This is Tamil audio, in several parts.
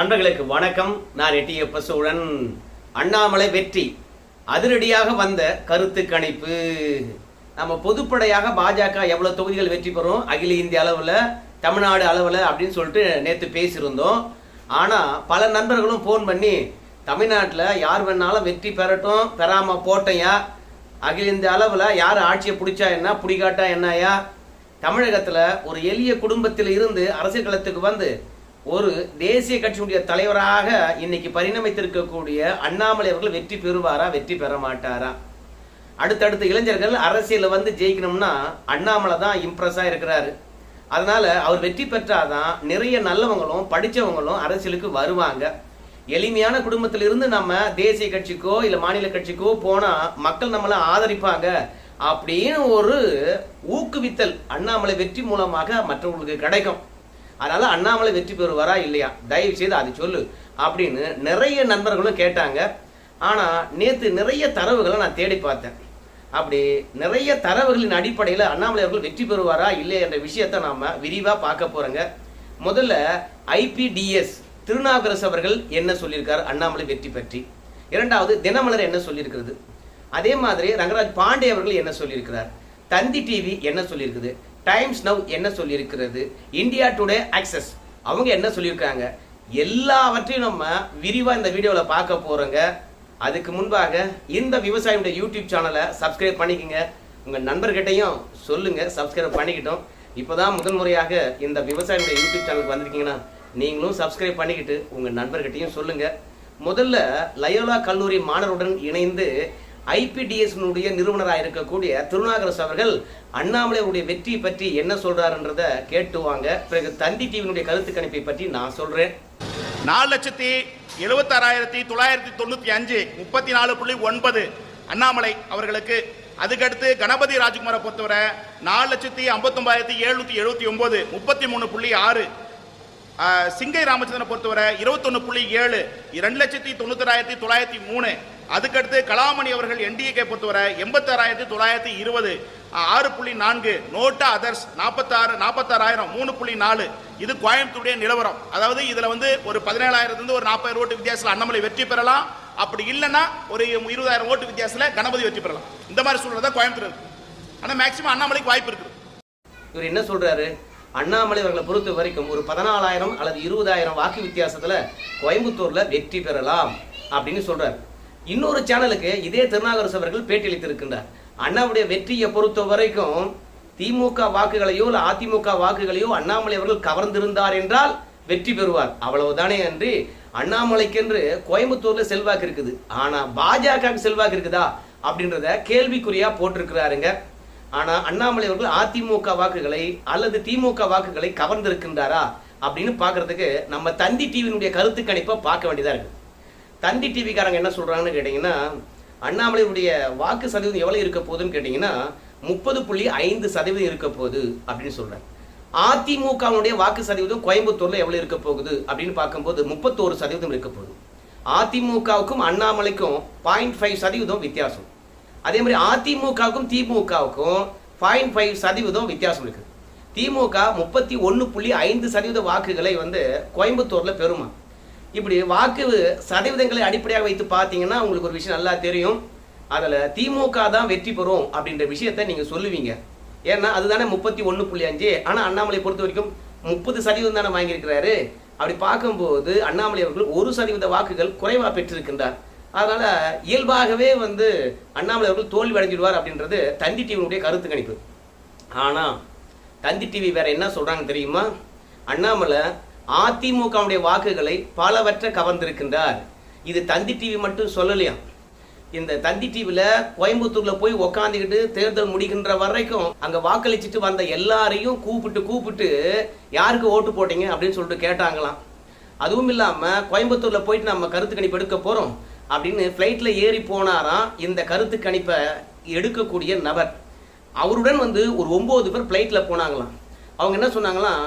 நண்பர்களுக்கு வணக்கம். நான் எட்டியப்ப சோழன் அண்ணாமலை வெற்றி. அதிரடியாக வந்த கருத்து கணிப்பு. நம்ம பொதுப்படையாக பாஜக எவ்வளவு தொகுதிகள் வெற்றி பெறும்? அகில இந்திய அளவில் தமிழ்நாடு அளவில் அப்படின்னு சொல்லிட்டு நேற்று பேசியிருந்தோம். ஆனால் பல நண்பர்களும் ஃபோன் பண்ணி தமிழ்நாட்டில் யார் வேணாலும் வெற்றி பெறட்டும் பெறாம போட்டையா? அகில இந்திய அளவில் யார் ஆட்சியை பிடிச்சா என்ன பிடிக்காட்டா என்னயா தமிழகத்தில் ஒரு எளிய குடும்பத்தில் இருந்து அரசியல் களத்துக்கு வந்து ஒரு தேசிய கட்சியுடைய தலைவராக இன்னைக்கு பரிணமித்திருக்கக்கூடிய அண்ணாமலை அவர்கள் வெற்றி பெறுவாரா வெற்றி பெற மாட்டாரா அடுத்தடுத்த இளைஞர்கள் அரசியலில் வந்து ஜெயிக்கணும்னா அண்ணாமலை தான் இம்ப்ரெஸ்ஸாக இருக்கிறாரு. அதனால அவர் வெற்றி பெற்றாதான் நிறைய நல்லவங்களும் படித்தவங்களும் அரசியலுக்கு வருவாங்க. எளிமையான குடும்பத்திலிருந்து நம்ம தேசிய கட்சிக்கோ இல்லை மாநில கட்சிக்கோ போனா மக்கள் நம்மளை ஆதரிப்பாங்க அப்படின்னு ஒரு ஊக்குவித்தல் அண்ணாமலை வெற்றி மூலமாக மற்றவங்களுக்கு கிடைக்கும். அதனால அண்ணாமலை வெற்றி பெறுவாரா இல்லையா? தயவு செய்து அதை சொல்லு அப்படின்னு நிறைய நண்பர்களும் கேட்டாங்க. ஆனா நேத்து நிறைய தரவுகளை நான் தேடி பார்த்தேன். அப்படி நிறைய தரவுகளின் அடிப்படையில் அண்ணாமலை அவர்கள் வெற்றி பெறுவாரா இல்லையா என்ற விஷயத்தை நாம விரிவா பார்க்க போறோங்க. முதல்ல ஐபிடிஎஸ் திருநாவுக்கரசு அவர்கள் என்ன சொல்லியிருக்கார்? அண்ணாமலை வெற்றி பற்றி. இரண்டாவது தினமலர் என்ன சொல்லியிருக்கிறது? அதே மாதிரி ரங்கராஜ் பாண்டே அவர்கள் என்ன சொல்லியிருக்கிறார்? தந்தி டிவி என்ன சொல்லியிருக்குது? டைம்ஸ் நவ் என்ன சொல்லியிருக்கிறது? இந்தியா டுடே ஆக்சஸ் அவங்க என்ன சொல்லியிருக்காங்க? எல்லாவற்றையும் நம்ம விரிவாக இந்த வீடியோவில் பார்க்க போகிறோங்க அதுக்கு முன்பாக இந்த விவசாயியுடைய யூடியூப் சேனலை சப்ஸ்கிரைப் பண்ணிக்கோங்க. உங்கள் நண்பர்கிட்டையும் சொல்லுங்கள் சப்ஸ்கிரைப் பண்ணிக்கிட்டோம். இப்போதான் முதன் முறையாக இந்த விவசாயியுடைய யூடியூப் சேனலுக்கு வந்திருக்கீங்கன்னா நீங்களும் சப்ஸ்கிரைப் பண்ணிக்கிட்டு உங்கள் நண்பர்கிட்டையும் சொல்லுங்கள் முதல்ல லயோலா கல்லூரி மாணவருடன் இணைந்து ஐபிடிஎஸ்னுடைய நிறுவனராக இருக்கக்கூடிய திருநாகரசு அவர்கள் அண்ணாமலையுடைய வெற்றி பற்றி என்ன சொல்றாருன்றத கேட்டுவாங்க பிறகு தந்தி டிவியினுடைய கருத்து கணிப்பை பற்றி நான் சொல்றேன். நாலு லட்சத்தி எழுபத்தாறாயிரத்தி தொள்ளாயிரத்தி தொண்ணூற்றி அஞ்சு முப்பத்தி நாலு புள்ளி ஒன்பது அண்ணாமலை அவர்களுக்கு. அதுக்கடுத்து கணபதி ராஜ்குமாரை பொறுத்தவரை நாலு லட்சத்தி ஐம்பத்தொம்பாயிரத்தி எழுநூத்தி எழுபத்தி ஒன்பது முப்பத்தி மூணு புள்ளி ஆறு. சிங்கை ராமச்சந்திரனை பொறுத்தவரை இருபத்தொன்னு புள்ளி ஏழு ரெண்டு லட்சத்தி தொண்ணூத்தாயிரத்தி தொள்ளாயிரத்தி மூணு. அதுக்கடுத்து கலாமணி அவர்கள் என்டிஏகே பொறுத்தவரை எண்பத்தாறாயிரத்தி தொள்ளாயிரத்தி இருபது ஆறு புள்ளி நான்கு நோட்டா அதர்ஸ் நாற்பத்தாறு நாற்பத்தாறாயிரம் மூணு புள்ளி நாலு. இது கோயம்புத்தூருடைய நிலவரம். அதாவது இதில் வந்து ஒரு பதினேழாயிரத்துலேருந்து ஒரு நாற்பதாயிரம் ஓட்டு வித்தியாசத்தில் அண்ணாமலை வெற்றி பெறலாம். அப்படி இல்லைன்னா ஒரு இருபதாயிரம் ஓட்டு வித்தியாசத்தில் கணபதி வெற்றி பெறலாம். இந்த மாதிரி சூழ்நிலை தான் கோயம்புத்தூர் இருக்கு. ஆனால் மேக்சிமம் அண்ணாமலைக்கு வாய்ப்பு இருக்குது. இவர் என்ன சொல்கிறாரு அண்ணாமலை அவர்களை பொறுத்த வரைக்கும் ஒரு பதினாலாயிரம் அல்லது இருபதாயிரம் வாக்கு வித்தியாசத்தில் கோயம்புத்தூரில் வெற்றி பெறலாம் அப்படின்னு சொல்கிறார் இன்னொரு சேனலுக்கு இதே திருநாகரசு அவர்கள் பேட்டியளித்திருக்கின்றார் அண்ணாவுடைய வெற்றியை பொறுத்த வரைக்கும் திமுக வாக்குகளையோ இல்லை அதிமுக வாக்குகளையோ அண்ணாமலை அவர்கள் கவர்ந்திருந்தார் என்றால் வெற்றி பெறுவார். அவ்வளவுதானே அன்றி அண்ணாமலைக்கென்று கோயம்புத்தூர்ல செல்வாக்கு இருக்குது. ஆனா பாஜக செல்வாக்கு இருக்குதா? அப்படின்றத கேள்விக்குறியா போட்டிருக்கிறாருங்க. ஆனா அண்ணாமலை அவர்கள் அதிமுக வாக்குகளை அல்லது திமுக வாக்குகளை கவர்ந்திருக்கின்றாரா? அப்படின்னு பாக்குறதுக்கு நம்ம தந்தி டிவியினுடைய கருத்து கணிப்பை பார்க்க வேண்டியதா இருக்கு. தந்தி டிவிக்காரங்க என்ன சொல்கிறாங்கன்னு கேட்டிங்கன்னா அண்ணாமலையுடைய வாக்கு சதவீதம் எவ்வளோ இருக்க போகுதுன்னு கேட்டிங்கன்னா முப்பது புள்ளி ஐந்து சதவீதம் இருக்க போகுது அப்படின்னு சொல்கிறேன் அதிமுகவுடைய வாக்கு சதவீதம் கோயம்புத்தூர்ல எவ்வளவு இருக்க போகுது அப்படின்னு பார்க்கும்போது முப்பத்தோரு சதவீதம் இருக்க போகுது. அதிமுகவுக்கும் அண்ணாமலைக்கும் பாயிண்ட் ஃபைவ் சதவீதம் வித்தியாசம். அதே மாதிரி அதிமுகவுக்கும் திமுகவுக்கும் பாயிண்ட் ஃபைவ் சதவீதம் வித்தியாசம் இருக்குது. திமுக முப்பத்தி ஒன்று புள்ளி ஐந்து சதவீத வாக்குகளை வந்து கோயம்புத்தூர்ல பெறுமா? இப்படி வாக்கு சதவீதங்களை அடிப்படையாக வைத்து பார்த்தீங்கன்னா உங்களுக்கு ஒரு விஷயம் நல்லா தெரியும். அதில் திமுக தான் வெற்றி பெறும் அப்படின்ற விஷயத்தை நீங்கள் சொல்லுவீங்க. ஏன்னா அதுதானே முப்பத்தி ஒன்று புள்ளி அஞ்சு. ஆனால் அண்ணாமலை பொறுத்த வரைக்கும் முப்பது சதவீதம் தானே வாங்கியிருக்கிறாரு. அப்படி பார்க்கும்போது அண்ணாமலை அவர்கள் ஒரு சதவீத வாக்குகள் குறைவாக பெற்றிருக்கின்றார். அதனால் இயல்பாகவே வந்து அண்ணாமலை அவர்கள் தோல்வி அடைஞ்சிடுவார் அப்படின்றது தந்தி டிவியினுடைய கருத்து கணிப்பு. ஆனால் தந்தி டிவி வேற என்ன சொல்கிறாங்க தெரியுமா? அண்ணாமலை அதிமுகவுடைய வாக்குகளை பலவற்றை கவர்ந்திருக்கின்றார். இது தந்தி டிவி மட்டும் சொல்லலையா? இந்த தந்தி டிவியில் கோயம்புத்தூர்ல போய் உக்காந்துக்கிட்டு தேர்தல் முடிகின்ற வரைக்கும் அங்க வாக்களிச்சுட்டு வந்த எல்லாரையும் கூப்பிட்டு கூப்பிட்டு யாருக்கு ஓட்டு போட்டீங்க அப்படின்னு சொல்லிட்டு கேட்டாங்களாம். அதுவும் இல்லாம கோயம்புத்தூர்ல போயிட்டு நம்ம கருத்து கணிப்பு எடுக்க போறோம் அப்படின்னு ஃப்ளைட்ல ஏறி போனாராம் இந்த கருத்து கணிப்பை எடுக்கக்கூடிய நபர். அவருடன் வந்து ஒரு ஒன்பது பேர் ஃப்ளைட்ல போனாங்களாம். அவங்க என்ன சொன்னாங்களாம்?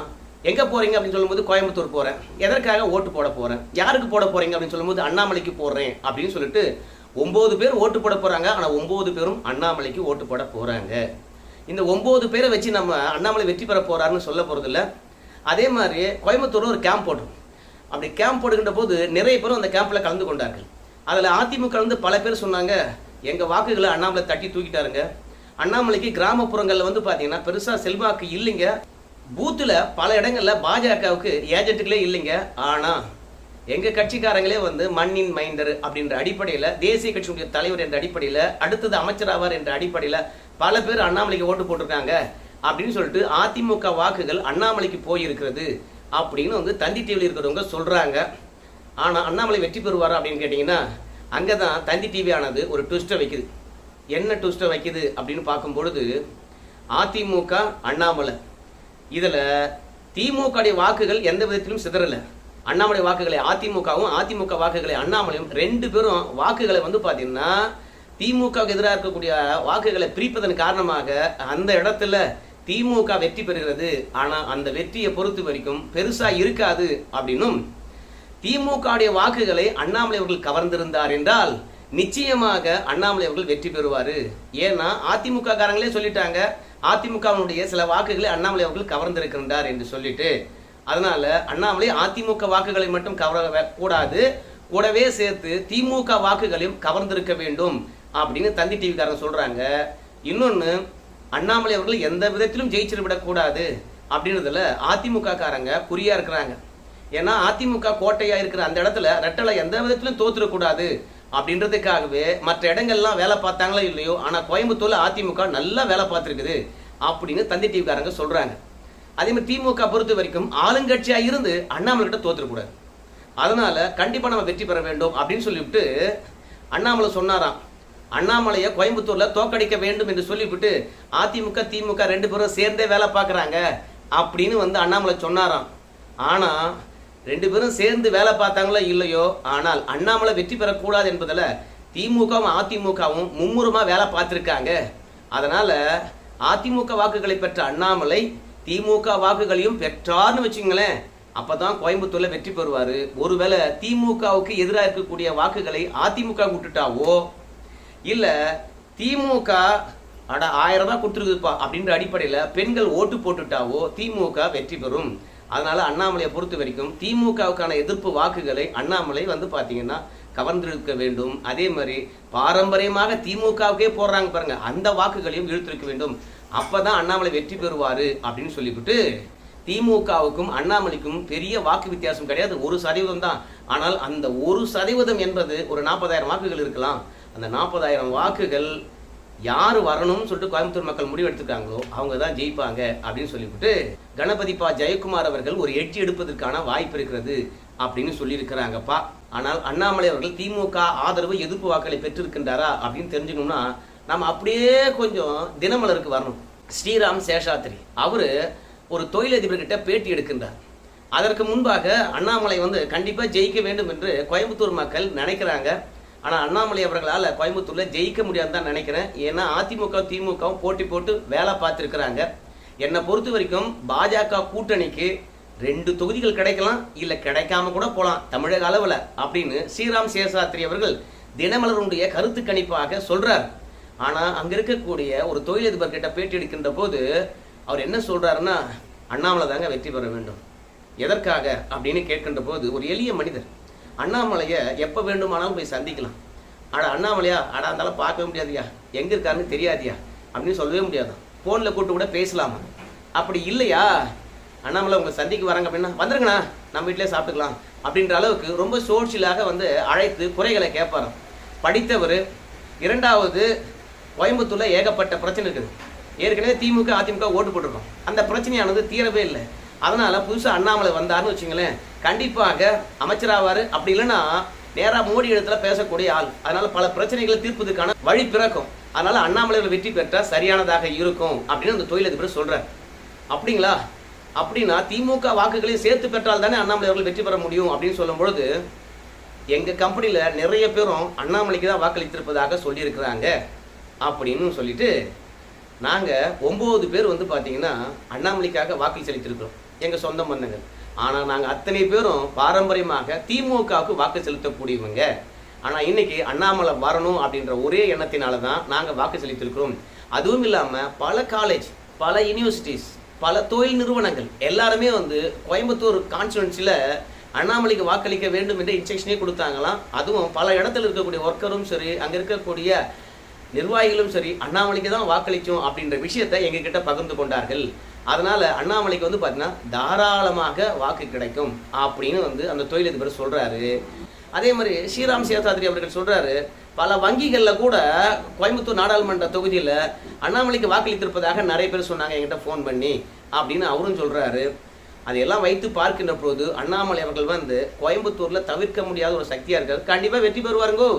எங்க போறீங்க அப்படின்னு சொல்லும்போது கோயம்புத்தூர் போறேன். எதற்காக ஓட்டு போட போறேன்? யாருக்கு போட போறீங்க அப்படின்னு சொல்லும்போது அண்ணாமலைக்கு போடுறேன் அப்படின்னு சொல்லிட்டு ஒன்பது பேர் ஓட்டு போட போறாங்க. ஆனா ஒன்பது பேரும் அண்ணாமலைக்கு ஓட்டு போட போறாங்க. இந்த ஒன்பது பேரை வச்சு நம்ம அண்ணாமலை வெற்றி பெற போறாருன்னு சொல்ல போறது அதே மாதிரி கோயம்புத்தூர்ல ஒரு கேம்ப் போட்டோம் அப்படி கேம்ப் போடுகின்ற போது நிறைய பேரும் அந்த கேம்பில் கலந்து கொண்டார்கள். அதில் அதிமுக வந்து பல பேர் சொன்னாங்க எங்கள் வாக்குகளை அண்ணாமலை தட்டி தூக்கிட்டாருங்க. அண்ணாமலைக்கு கிராமப்புறங்களில் வந்து பார்த்தீங்கன்னா பெருசாக செல்வாக்கு இல்லைங்க. பூத்தில் பல இடங்களில் பாஜகவுக்கு ஏஜென்ட்டுகளே இல்லைங்க. ஆனால் எங்கள் கட்சிக்காரங்களே வந்து மண்ணின் மைந்தர் அப்படின்ற அடிப்படையில் தேசிய கட்சியுடைய தலைவர் என்ற அடிப்படையில் அடுத்தது அமைச்சராவார் என்ற அடிப்படையில் பல பேர் அண்ணாமலைக்கு ஓட்டு போட்டிருக்காங்க அப்படின்னு சொல்லிட்டு அதிமுக வாக்குகள் அண்ணாமலைக்கு போயிருக்கிறது அப்படின்னு வந்து தந்தி டிவியில் இருக்கிறவங்க சொல்கிறாங்க ஆனால் அண்ணாமலை வெற்றி பெறுவாரா அப்படின்னு கேட்டிங்கன்னா அங்கே தான் தந்தி டிவி ஆனது ஒரு ட்விஸ்ட்டை வைக்குது. என்ன ட்விஸ்ட்டை வைக்குது அப்படின்னு பார்க்கும் பொழுது அதிமுக அண்ணாமலை இதில் திமுகவுடைய வாக்குகள் எந்த விதத்திலும் சிதறல. அண்ணாமலை வாக்குகளை அதிமுகவும் அதிமுக வாக்குகளை அண்ணாமலையும் ரெண்டு பேரும் வாக்குகளை வந்து பார்த்தீங்கன்னா திமுகவுக்கு எதிராக இருக்கக்கூடிய வாக்குகளை பிரிப்பதன் காரணமாக அந்த இடத்துல திமுக வெற்றி பெறுகிறது. ஆனால் அந்த வெற்றியை பொறுத்த வரைக்கும் பெருசாக இருக்காது அப்படின்னும் திமுகவுடைய வாக்குகளை அண்ணாமலை அவர்கள் கவர்ந்திருந்தார் என்றால் நிச்சயமாக அண்ணாமலை அவர்கள் வெற்றி பெறுவார். ஏன்னா அதிமுக காரங்களே சொல்லிட்டாங்க அதிமுகவினுடைய சில வாக்குகளை அண்ணாமலை அவர்கள் கவர்ந்திருக்கின்றார் என்று சொல்லிட்டு அதனால அண்ணாமலை அதிமுக வாக்குகளை மட்டும் கவர கூடாது. கூடவே சேர்த்து திமுக வாக்குகளையும் கவர்ந்திருக்க வேண்டும் அப்படின்னு தந்தி டிவிக்காரங்க சொல்றாங்க. இன்னொன்று அண்ணாமலை அவர்கள் எந்த விதத்திலும் ஜெயிச்சிடவிடக்கூடாது அப்படின்றதுல அதிமுக காரங்க குறியா இருக்கிறாங்க. ஏன்னா அதிமுக கோட்டையா இருக்கிற அந்த இடத்துல ரெட்டலை எந்த விதத்திலும் தோத்துடக்கூடாது அப்படின்றதுக்காகவே மற்ற இடங்கள்லாம் வேலை பார்த்தாங்களோ இல்லையோ ஆனா கோயம்புத்தூர்ல அதிமுக நல்லா வேலை பார்த்துருக்குது அப்படின்னு தந்தி டிவிக்காரங்க சொல்றாங்க. அதே மாதிரி திமுக பொறுத்த வரைக்கும் ஆளுங்கட்சியா இருந்து அண்ணாமலை கிட்ட தோத்துடக்கூடாது. அதனால கண்டிப்பா நம்ம வெற்றி பெற வேண்டும் அப்படின்னு சொல்லிவிட்டு அண்ணாமலை சொன்னாராம். அண்ணாமலையை கோயம்புத்தூர்ல தோக்கடிக்க வேண்டும் என்று சொல்லிவிட்டு அதிமுக திமுக ரெண்டு பேரும் சேர்ந்தே வேலை பார்க்குறாங்க அப்படின்னு வந்து அண்ணாமலை சொன்னாராம். ஆனா ரெண்டு பேரும் சேர்ந்து வேலை பார்த்தாங்களோ இல்லையோ ஆனால் அண்ணாமலை வெற்றி பெறக்கூடாது என்பதில் திமுகவும் அதிமுகவும் மும்முரமாக வேலை பார்த்துருக்காங்க. அதனால் அதிமுக வாக்குகளை பெற்ற அண்ணாமலை திமுக வாக்குகளையும் பெற்றார்னு வச்சுங்களேன். அப்பதான் கோயம்புத்தூரில் வெற்றி பெறுவார். ஒருவேளை திமுகவுக்கு எதிராக இருக்கக்கூடிய வாக்குகளை அதிமுக விட்டுட்டாவோ? இல்லை திமுக அட ஆயிரம் ரூபாய் கொடுத்துருக்குதுப்பா அப்படின்ற அடிப்படையில் பெண்கள் ஓட்டு போட்டுட்டாவோ? திமுக வெற்றி பெறும். அதனால அண்ணாமலையை பொறுத்த வரைக்கும் திமுகவுக்கான எதிர்ப்பு வாக்குகளை அண்ணாமலை வந்து பார்த்தீங்கன்னா கவர்ந்திருக்க வேண்டும். அதே மாதிரி பாரம்பரியமாக திமுகவுக்கே போடுறாங்க பாருங்க. அந்த வாக்குகளையும் இழுத்திருக்க வேண்டும். அப்பதான் அண்ணாமலை வெற்றி பெறுவார் அப்படின்னு சொல்லிவிட்டு திமுகவுக்கும் அண்ணாமலைக்கும் பெரிய வாக்கு வித்தியாசம் கிடையாது. ஒரு சதவீதம் தான். ஆனால் அந்த ஒரு சதவீதம் என்பது ஒரு நாற்பதாயிரம் வாக்குகள் இருக்கலாம். அந்த நாற்பதாயிரம் வாக்குகள் யார் வரணும்னு சொல்லிட்டு கோயம்புத்தூர் மக்கள் முடிவெடுத்துருக்காங்களோ அவங்க தான் ஜெயிப்பாங்க அப்படின்னு சொல்லிவிட்டு கணபதி பா ஜெயக்குமார் அவர்கள் ஒரு எட்டி எடுப்பதற்கான வாய்ப்பு இருக்கிறது அப்படின்னு சொல்லியிருக்கிறாங்கப்பா. ஆனால் அண்ணாமலை அவர்கள் திமுக ஆதரவு எதிர்ப்பு வாக்களை பெற்றிருக்கின்றாரா அப்படின்னு தெரிஞ்சுக்கணும்னா நம்ம அப்படியே கொஞ்சம் தினமலருக்கு வரணும். ஸ்ரீராம் சேஷாத்ரி அவரு ஒரு தொழிலதிபர்கிட்ட பேட்டி எடுக்கின்றார். அதற்கு முன்பாக அண்ணாமலை வந்து கண்டிப்பாக ஜெயிக்க வேண்டும் என்று கோயம்புத்தூர் மக்கள் நினைக்கிறாங்க. ஆனால் அண்ணாமலை அவர்களால் கோயம்புத்தூரில் ஜெயிக்க முடியாதுன்னு தான் நினைக்கிறேன். ஏன்னா அதிமுக திமுகவும் போட்டி போட்டு வேலை பார்த்துருக்குறாங்க. என்னை பொறுத்த வரைக்கும் பாஜக கூட்டணிக்கு ரெண்டு தொகுதிகள் கிடைக்கலாம் இல்லை கிடைக்காம கூட போகலாம் தமிழக அளவில் அப்படின்னு ஸ்ரீராம் சேஷாத்ரி அவர்கள் தினமலருடைய கருத்து கணிப்பாக சொல்றார். ஆனால் அங்கே இருக்கக்கூடிய ஒரு தொழிலதிபர் கிட்ட பேட்டி எடுக்கின்ற போது அவர் என்ன சொல்றாருன்னா அண்ணாமலை தாங்க வெற்றி பெற வேண்டும். எதற்காக? அப்படின்னு கேட்கின்ற போது ஒரு எளிய மனிதர் அண்ணாமலையை எப்போ வேண்டுமானாலும் போய் சந்திக்கலாம். அட அண்ணாமலையா? அடா இருந்தாலும் பார்க்கவே முடியாதியா? எங்கே இருக்காருன்னு தெரியாதியா? அப்படின்னு சொல்லவே முடியாது. ஃபோனில் கூட்டு கூட பேசலாமா? அப்படி இல்லையா? அண்ணாமலை உங்களை சந்திக்க வராங்க அப்படின்னா வந்துருங்கண்ணா நம்ம வீட்டிலே சாப்பிட்டுக்கலாம். அப்படின்ற அளவுக்கு ரொம்ப சோஷியலாக வந்து அழைத்து குறைகளை கேட்பாராம் படித்தவர் இரண்டாவது கோயம்புத்தூரில் ஏகப்பட்ட பிரச்சனை இருக்குது. ஏற்கனவே திமுக அதிமுக ஓட்டு போட்டிருக்கோம். அந்த பிரச்சனையானது தீரவே இல்லை. அதனால புதுசா அண்ணாமலை வந்தாருன்னு வச்சுங்களேன் கண்டிப்பாக அமைச்சராவாரு. அப்படி இல்லைன்னா நேரா மோடி இடத்துல பேசக்கூடிய ஆள். அதனால பல பிரச்சனைகளை தீர்ப்பதற்கான வழி பிறக்கும். அதனால அண்ணாமலையில் வெற்றி பெற்றா சரியானதாக இருக்கும் அப்படின்னு அந்த தொழிலதிபர் சொல்றார். அப்படிங்களா? அப்படின்னா திமுக வாக்குகளையும் சேர்த்து பெற்றால் தானே அண்ணாமலை அவர்கள் வெற்றி பெற முடியும் அப்படின்னு சொல்லும் பொழுது எங்க கம்பெனியில நிறைய பேரும் அண்ணாமலைக்கு தான் வாக்களித்திருப்பதாக சொல்லியிருக்கிறாங்க அப்படின்னு சொல்லிட்டு நாங்கள் ஒம்பது பேர் வந்து பார்த்தீங்கன்னா அண்ணாமலைக்காக வாக்கு செலுத்திருக்கிறோம் எங்கள் சொந்த பந்தங்கள் ஆனால் நாங்கள் அத்தனை பேரும் பாரம்பரியமாக திமுகவுக்கு வாக்கு செலுத்தக்கூடியவங்க. ஆனால் இன்னைக்கு அண்ணாமலை வரணும் அப்படின்ற ஒரே எண்ணத்தினால தான் நாங்கள் வாக்கு செலுத்திருக்கிறோம். அதுவும் இல்லாமல் பல காலேஜ் பல யூனிவர்சிட்டிஸ் பல தொழில் நிறுவனங்கள் எல்லாருமே வந்து கோயம்புத்தூர் கான்ஸ்டுவன்சியில் அண்ணாமலைக்கு வாக்களிக்க வேண்டும் என்ற இன்ஸ்ட்ரக்ஷனே கொடுத்தாங்களாம். அதுவும் பல இடத்துல இருக்கக்கூடிய ஒர்க்கரும் சரி அங்கே இருக்கக்கூடிய நிர்வாகிகளும் சரி அண்ணாமலைக்கு தான் வாக்களித்தோம் அப்படின்ற விஷயத்தை எங்ககிட்ட பகிர்ந்து கொண்டார்கள். அதனால் அண்ணாமலைக்கு வந்து பார்த்தீங்கன்னா தாராளமாக வாக்கு கிடைக்கும் அப்படின்னு வந்து அந்த தொழிலதிபர் சொல்கிறாரு அதே மாதிரி ஸ்ரீராம் சேதாத்ரி அவர்கள் சொல்கிறாரு பல வங்கிகளில் கூட கோயம்புத்தூர் நாடாளுமன்ற தொகுதியில் அண்ணாமலைக்கு வாக்களித்திருப்பதாக நிறைய பேர் சொன்னாங்க என்கிட்ட ஃபோன் பண்ணி அப்படின்னு அவரும் சொல்கிறாரு அதையெல்லாம் வைத்து பார்க்கின்ற போது அண்ணாமலை அவர்கள் வந்து கோயம்புத்தூரில் தவிர்க்க முடியாத ஒரு சக்தியாக இருக்காரு. கண்டிப்பாக வெற்றி பெறுவாருங்கோ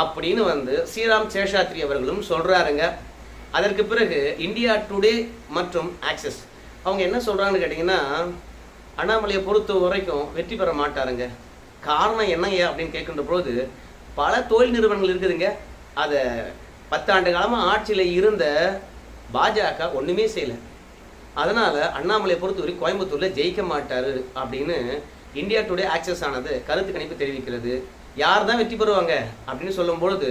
அப்படின்னு வந்து ஸ்ரீராம் சேஷாத்ரி அவர்களும் சொல்கிறாருங்க அதற்கு பிறகு இந்தியா டுடே மற்றும் ஆக்சஸ் அவங்க என்ன சொல்கிறாங்கன்னு கேட்டிங்கன்னா அண்ணாமலையை பொறுத்த வரைக்கும் வெற்றி பெற மாட்டாருங்க. காரணம் என்னங்க அப்படின்னு கேட்கின்ற பொழுது பல தொழில் நிறுவனங்கள் இருக்குதுங்க. அதை பத்தாண்டு காலமாக ஆட்சியில் இருந்த பாஜக ஒன்றுமே செய்யலை. அதனால் அண்ணாமலையை பொறுத்தவரை கோயம்புத்தூரில் ஜெயிக்க மாட்டார் அப்படின்னு இந்தியா டுடே ஆக்சஸ் ஆனது கருத்து கணிப்பு தெரிவிக்கிறது. யார் தான் வெற்றி பெறுவாங்க அப்படின்னு சொல்லும் பொழுது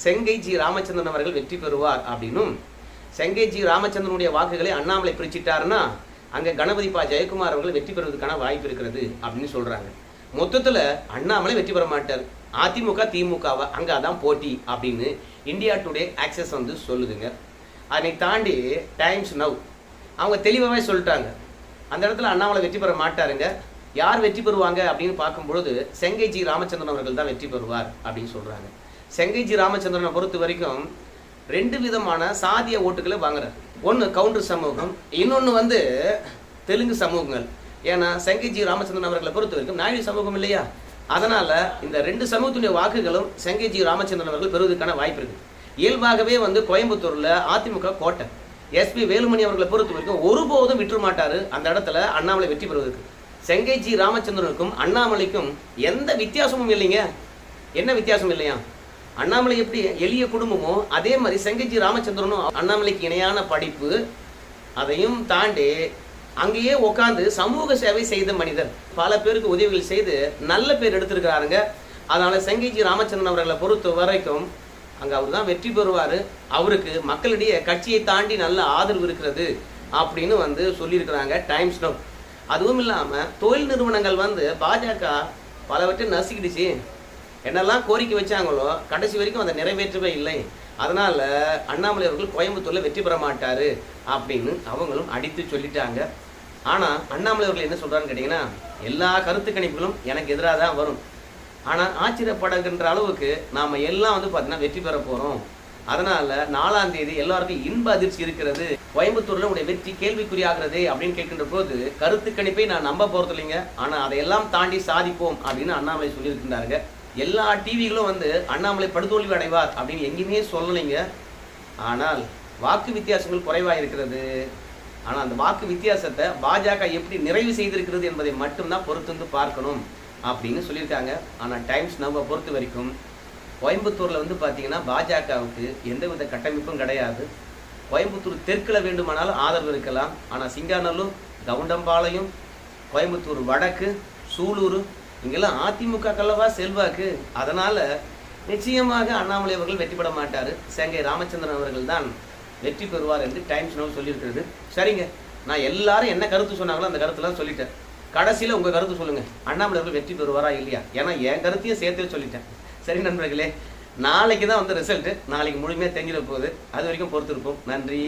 செங்கை ஜி ராமச்சந்திரன் அவர்கள் வெற்றி பெறுவார் அப்படின்னும். செங்கை ஜி ராமச்சந்திரனுடைய வாக்குகளை அண்ணாமலை பிரிச்சிட்டாருன்னா அங்கே கணபதி பா ஜெயக்குமார் அவர்கள் வெற்றி பெறுவதற்கான வாய்ப்பு இருக்கிறது அப்படின்னு சொல்கிறாங்க மொத்தத்தில் அண்ணாமலை வெற்றி பெற மாட்டார். அதிமுக திமுகவை? அங்கே அதான் போட்டி அப்படின்னு இந்தியா டுடே ஆக்சஸ் வந்து சொல்லுதுங்க. அதனை தாண்டி டைம்ஸ் நவ். அவங்க தெளிவாகவே சொல்லிட்டாங்க. அந்த இடத்துல அண்ணாமலை வெற்றி பெற மாட்டாருங்க. யார் வெற்றி பெறுவாங்க அப்படின்னு பார்க்கும்பொழுது செங்கை ஜி ராமச்சந்திரன் அவர்கள் தான் வெற்றி பெறுவார் அப்படின்னு சொல்கிறாங்க செங்கை ஜி ராமச்சந்திரனை பொறுத்த வரைக்கும் ரெண்டு விதமான சாதிய ஓட்டுகளை வாங்குறாரு. ஒன்று கவுண்டர் சமூகம் இன்னொன்று வந்து தெலுங்கு சமூகங்கள். ஏன்னா செங்கை ஜி ராமச்சந்திரன் அவர்களை பொறுத்த வரைக்கும் நாயுடு சமூகம் இல்லையா? அதனால் இந்த ரெண்டு சமூகத்துடைய வாக்குகளும் செங்கை ஜி ராமச்சந்திரன் அவர்கள் பெறுவதற்கான வாய்ப்பு இருக்குது இயல்பாகவே வந்து கோயம்புத்தூரில் அதிமுக கோட்டை. எஸ்பி வேலுமணி அவர்களை பொறுத்த வரைக்கும் ஒருபோதும் விட்டுற மாட்டார் அந்த இடத்துல அண்ணாமலை வெற்றி பெறுவதற்கு. செங்கை ஜி ராமச்சந்திரனுக்கும் அண்ணாமலைக்கும் எந்த வித்தியாசமும் இல்லைங்க. என்ன வித்தியாசம் இல்லையா? அண்ணாமலை எப்படி எளிய குடும்பமோ அதே மாதிரி செங்கஜி ராமச்சந்திரனும் அண்ணாமலைக்கு இணையான படிப்பு அதையும் தாண்டி அங்கேயே உட்காந்து சமூக சேவை செய்த மனிதர். பல பேருக்கு உதவிகள் செய்து நல்ல பேர் எடுத்திருக்கிறாருங்க. அதனால செங்கஜி ராமச்சந்திரன் அவர்களை பொறுத்த வரைக்கும் அங்கே அவர் தான் வெற்றி பெறுவார். அவருக்கு மக்களிடையே கட்சியை தாண்டி நல்ல ஆதரவு இருக்கிறது அப்படின்னு வந்து சொல்லியிருக்கிறாங்க டைம்ஸ் நோ அதுவும் இல்லாமல் தொழில் நிறுவனங்கள் வந்து பாஜக பலவற்றை நசுக்கிடுச்சு. என்னெல்லாம் கோரிக்கை வச்சாங்களோ கடைசி வரைக்கும் அதை நிறைவேற்றவே இல்லை. அதனால் அண்ணாமலை அவர்கள் கோயம்புத்தூரில் வெற்றி பெற மாட்டார் அப்படின்னு அவங்களும் அடித்து சொல்லிட்டாங்க. ஆனால் அண்ணாமலை அவர்கள் என்ன சொல்கிறான்னு கேட்டிங்கன்னா எல்லா கருத்து கணிப்புகளும் எனக்கு எதிராக தான் வரும். ஆனால் ஆச்சரியப்படுகின்ற அளவுக்கு நாம் எல்லாம் வந்து பார்த்தீங்கன்னா வெற்றி பெற போகிறோம் அதனால் நாலாம் தேதி எல்லாருக்கும் இன்ப அதிர்ச்சி இருக்கிறது. கோயம்புத்தூரில் உடைய வெற்றி கேள்விக்குறியாகிறது அப்படின்னு கேட்கின்ற போது கருத்து கணிப்பை நான் நம்ப போகிறது இல்லைங்க. ஆனால் அதையெல்லாம் தாண்டி சாதிப்போம் அப்படின்னு அண்ணாமலை சொல்லியிருக்கின்றாருங்க. எல்லா டிவிகளும் வந்து அண்ணாமலை படுதோல்வி அடைவார் அப்படின்னு எங்கேயுமே சொல்லலைங்க. ஆனால் வாக்கு வித்தியாசங்கள் குறைவாக இருக்கிறது. ஆனால் அந்த வாக்கு வித்தியாசத்தை பாஜக எப்படி நிறைவு செய்திருக்கிறது என்பதை மட்டும்தான் பொறுத்து வந்து பார்க்கணும் அப்படின்னு சொல்லியிருக்காங்க. ஆனால் டைம்ஸ் நவ்வை பொறுத்த வரைக்கும் கோயம்புத்தூரில் வந்து பார்த்தீங்கன்னா பாஜகவுக்கு எந்தவித கட்டமைப்பும் கிடையாது. கோயம்புத்தூர் தெற்கில் வேண்டுமானாலும் ஆதரவு இருக்கலாம். ஆனால் சிங்கானலும் கவுண்டம்பாளையம் கோயம்புத்தூர் வடக்கு சூலூர் இங்கெல்லாம் அதிமுக கல்லவா செல்வாக்கு. அதனால நிச்சயமாக அண்ணாமலை அவர்கள் வெற்றி பெற மாட்டார். சேங்கை ராமச்சந்திரன் அவர்கள் தான் வெற்றி பெறுவார் என்று டைம்ஸ் நோ சொல்லியிருக்கிறது. சரிங்க. நான் எல்லாரும் என்ன கருத்து சொன்னாங்களோ அந்த கருத்துலாம் சொல்லிட்டேன். கடைசியில் உங்கள் கருத்து சொல்லுங்கள் அண்ணாமலை அவர்கள் வெற்றி பெறுவாரா இல்லையா? ஏன்னா என் கருத்தையும் சேர்த்தே சொல்லிட்டேன். சரி நண்பர்களே. நாளைக்கு தான் வந்து ரிசல்ட்டு நாளைக்கு முழுமையாக தெரிஞ்சிட போகுது. அது வரைக்கும் பொறுத்திருப்போம். நன்றி.